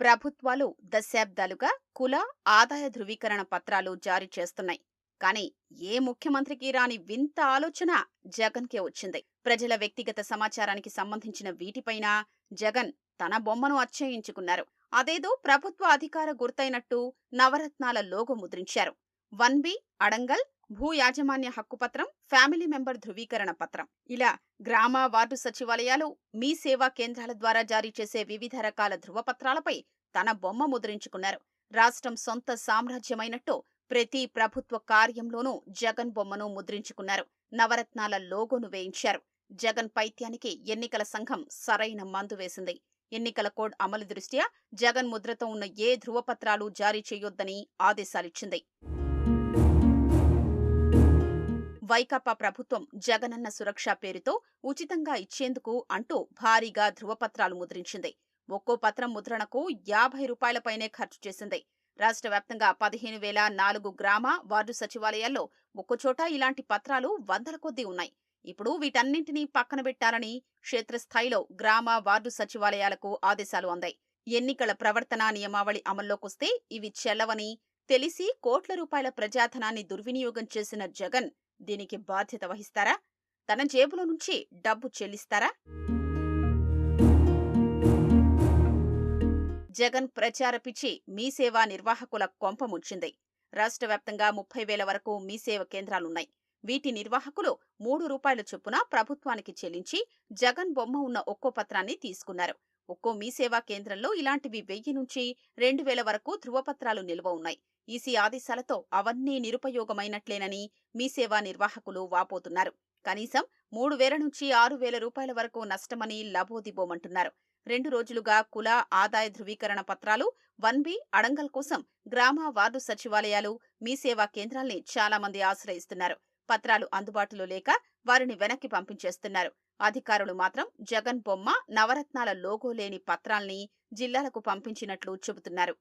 ప్రభుత్వాలు దశాబ్దాలుగా కుల ఆదాయ ధృవీకరణ పత్రాలు జారీ చేస్తున్నాయి. కానీ ఏ ముఖ్యమంత్రికి రాని వింత ఆలోచన జగన్కే వచ్చింది. ప్రజల వ్యక్తిగత సమాచారానికి సంబంధించిన వీటిపైన జగన్ తన బొమ్మను అచ్చయించుకున్నారు. అదేదో ప్రభుత్వ అధికార గుర్తైనట్టు నవరత్నాల లోగో ముద్రించారు. వన్ బి అడంగల్ భూ యాజమాన్య హక్కుపత్రం ఫ్యామిలీ మెంబర్ ధృవీకరణ పత్రం. ఇలా గ్రామ వార్డు సచివాలయాలు మీ సేవా కేంద్రాల ద్వారా జారీ చేసే వివిధ రకాల ధృవపత్రాలపై తన బొమ్మ ముద్రించుకున్నారు. రాష్ట్రం సొంత సామ్రాజ్యమైనట్టు ప్రతి ప్రభుత్వ కార్యంలోనూ జగన్ బొమ్మను ముద్రించుకున్నారు. నవరత్నాల లోగోను వేయించారు. జగన్ పైత్యానికి ఎన్నికల సంఘం సరైన మందు వేసింది. ఎన్నికల కోడ్ అమలు దృష్ట్యా జగన్ ముద్రతో ఉన్న ఏ ధృవపత్రాలు జారీ చేయొద్దని ఆదేశాలిచ్చింది. వైకాపా ప్రభుత్వం జగనన్న సురక్ష పేరుతో ఉచితంగా ఇచ్చేందుకు అంటూ భారీగా ధృవపత్రాలు ముద్రించింది. ఒక్కో పత్రం ముద్రణకు యాభై రూపాయలపైనే ఖర్చు చేసింది. రాష్ట్ర వ్యాప్తంగా పదిహేను వేల నాలుగు గ్రామ వార్డు సచివాలయాల్లో ఒక్కచోట ఇలాంటి పత్రాలు వందల కొద్దీ ఉన్నాయి. ఇప్పుడు వీటన్నింటినీ పక్కన పెట్టాలని క్షేత్రస్థాయిలో గ్రామ వార్డు సచివాలయాలకు ఆదేశాలు అందాయి. ఎన్నికల ప్రవర్తన నియమావళి అమల్లోకొస్తే ఇవి చెల్లవని తెలిసి కోట్ల రూపాయల ప్రజాధనాన్ని దుర్వినియోగం చేసిన జగన్ దీనికి బాధ్యత వహిస్తారా? తన జేబులో నుంచి డబ్బు చెల్లిస్తారా? జగన్ ప్రచార పిచ్చి మీ సేవా నిర్వాహకుల కొంప ముచ్చింది రాష్ట్ర వ్యాప్తంగా ముప్పై వేల వరకు మీ సేవ కేంద్రాలున్నాయి. వీటి నిర్వాహకులు మూడు రూపాయల చొప్పున ప్రభుత్వానికి చెల్లించి జగన్ బొమ్మ ఉన్న ఒక్కో పత్రాన్ని తీసుకున్నారు. ఒక్కో మీ సేవా కేంద్రంలో ఇలాంటివి వెయ్యి నుంచి రెండు వేల వరకు ధృవపత్రాలు నిల్వ ఉన్నాయి. ఈసీ ఆదేశాలతో అవన్నీ నిరుపయోగమైనట్లేనని మీ సేవా నిర్వాహకులు వాపోతున్నారు. కనీసం మూడు వేల నుంచి ఆరు వేల రూపాయల వరకు నష్టమని లబోదిబోమంటున్నారు. రెండు రోజులుగా కుల ఆదాయ ధృవీకరణ పత్రాలు వన్ బి అడంగల్ కోసం గ్రామ వార్డు సచివాలయాలు మీ సేవా కేంద్రాల్ని చాలా మంది ఆశ్రయిస్తున్నారు. పత్రాలు అందుబాటులో లేక వారిని వెనక్కి పంపించేస్తున్నారు. అధికారులు మాత్రం జగన్ బొమ్మ నవరత్నాల లోగో లేని పత్రాల్ని జిల్లాలకు పంపించినట్లు చెబుతున్నారు.